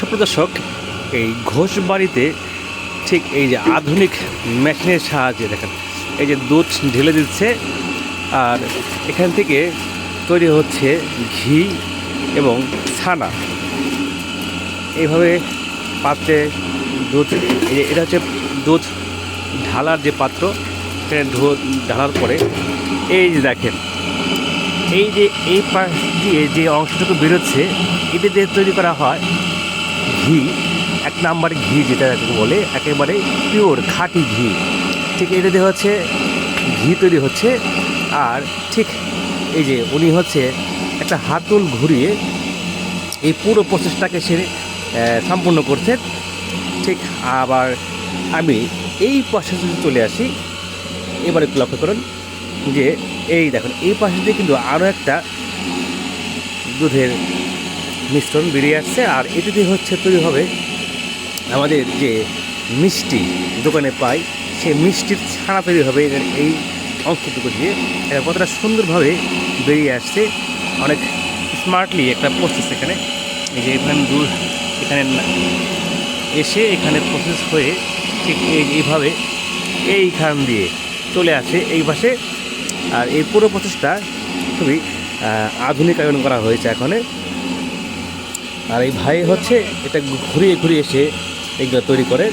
সুপ্রদর্শক, এই ঘোষ বাড়িতে ঠিক এই যে আধুনিক মেশিনের সাহায্যে দেখেন, এই যে দুধ ঢেলে দিচ্ছে, আর এখান থেকে তৈরি হচ্ছে ঘি এবং ছানা। এইভাবে পাত্রে দুধ, এই এটা হচ্ছে দুধ ঢালার যে পাত্র, সেখানে ঢালার পরে এই যে দেখেন, এই যে এই পাশ দিয়ে যে অংশটুকু বেরোচ্ছে এটা দিয়ে তৈরি করা হয় ঘি, এক নাম্বার ঘি যেটা বলে, একেবারে পিওর খাঁটি ঘি। ঠিক এটা দিয়ে হচ্ছে ঘি তৈরি হচ্ছে, আর ঠিক এই যে উনি হচ্ছে একটা হাতুল ঘুরিয়ে এই পুরো প্রসেসটাকে সে সম্পূর্ণ করছেন। ঠিক আবার আমি এই যদি চলে আসি। এবার একটু লক্ষ্য করুন যে, এই দেখুন, এই পাশে দিয়ে কিন্তু আরও একটা দুধের মিশ্রণ বেরিয়ে আসছে আর এটি দিয়ে হচ্ছে তৈরি হবে আমাদের যে মিষ্টি দোকানে পাই সেই মিষ্টির ছানা তৈরি হবে এই অংশটুকু দিয়ে। এটা কতটা সুন্দরভাবে বেরিয়ে আসছে, অনেক স্মার্টলি একটা প্রসেস এখানে। এই যে এখানে দূর এখানে এসে এখানে প্রসেস হয়ে ঠিক এইভাবে এইখান দিয়ে চলে আসে এই পাশে। আর এই পুরো প্রসেসটা খুবই আধুনিকায়ন করা হয়েছে এখানে। আর এই ভাই হচ্ছে এটা ঘুরিয়ে ঘুরিয়ে এসে এগুলো তৈরি করে।